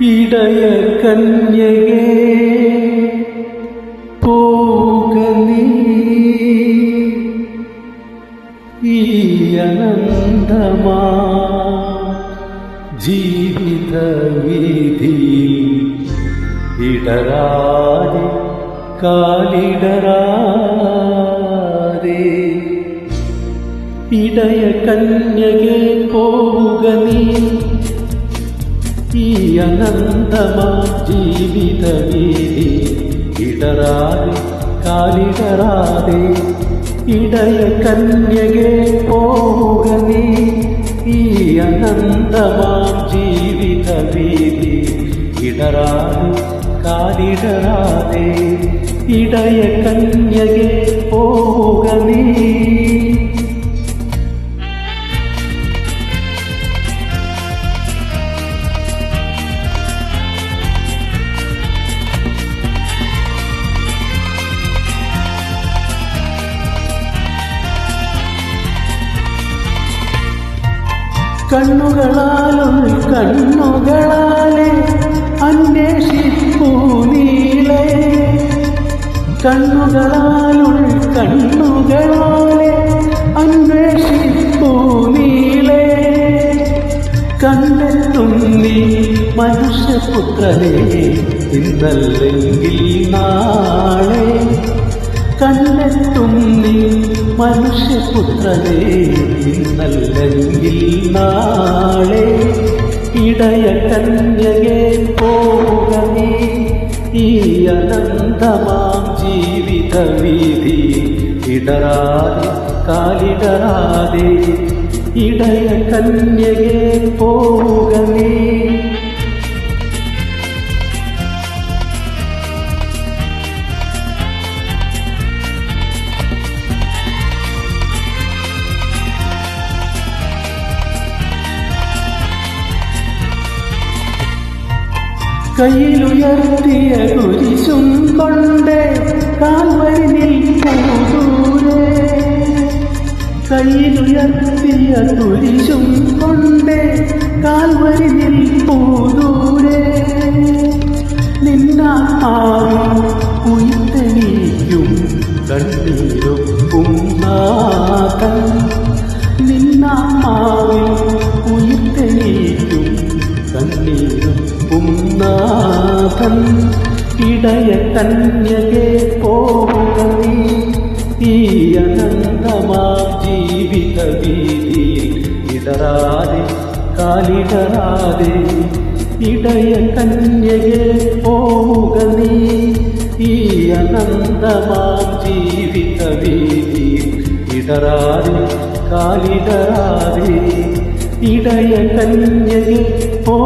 ഇടയ കന്യകേ പോക നീ. ഈ അനന്തമാ ജീവിത വീതി ഇടരാതെ കാലിടരാതെ. ഇടയ കന്യകെ പോവുക നീ. അനന്തമാ ജീവിത വീതി ഇടരാതെ കാലിടരാതെ ഇടയ കന്യകെ പോവുക നീ. ഈ അനന്തമാ ജീവിത വീതി ഇടരാതെ കാലിടരാതെ ഇടയ കന്യകെ പോവുക നീ. കണ്ണുകളാലും കണ്ണുകളാലെ അന്വേഷിപ്പൂ നീളെ. കണ്ണുകളാലും കണ്ണുകളാലെ അന്വേഷിപ്പൂ നീളെ. കണ്ടെത്തും നീ മനുഷ്യപുത്രനെ ഇന്നല്ലെങ്കിൽ നാളെ. കണ്ടെത്തും നീ മനുഷ്യപുത്രനെ ഇന്നല്ലെങ്കിൽ നാളെ ഇടയ കന്യകെ പോകണേ ഈ അനന്തമാം ജീവിത വീതി ഇടറാതെ കാലിടറാതെ ഇടയ കന്യകെ പോക കയ്യിലുയർത്തിയ കുരിശും കൊണ്ട് കാൽവരി നിൽപ്പൂതൂരെ കയ്യിലുയർത്തിയ കുരിശും കൊണ്ട് കാൽവരി നിൽപ്പൂതൂരെ നിന്ന ഉയർത്തെണീക്കും കണ്ണീരൊപ്പും നാഥൻ നിന്ന ഉയർത്തെണീക്കും ഇടയ കന്യകെ പോവുക ഈ അനന്തമാ ജീവിത വീതിയിൽ ഇടറാതെ കാലിടറാതെ ഇടയ കന്യകെ പോവുക ഈ അനന്തമാ ജീവിത വീതിയിൽ ഇടറാതെ കാലിടറാതെ ഇടയ കന്യകെ പോ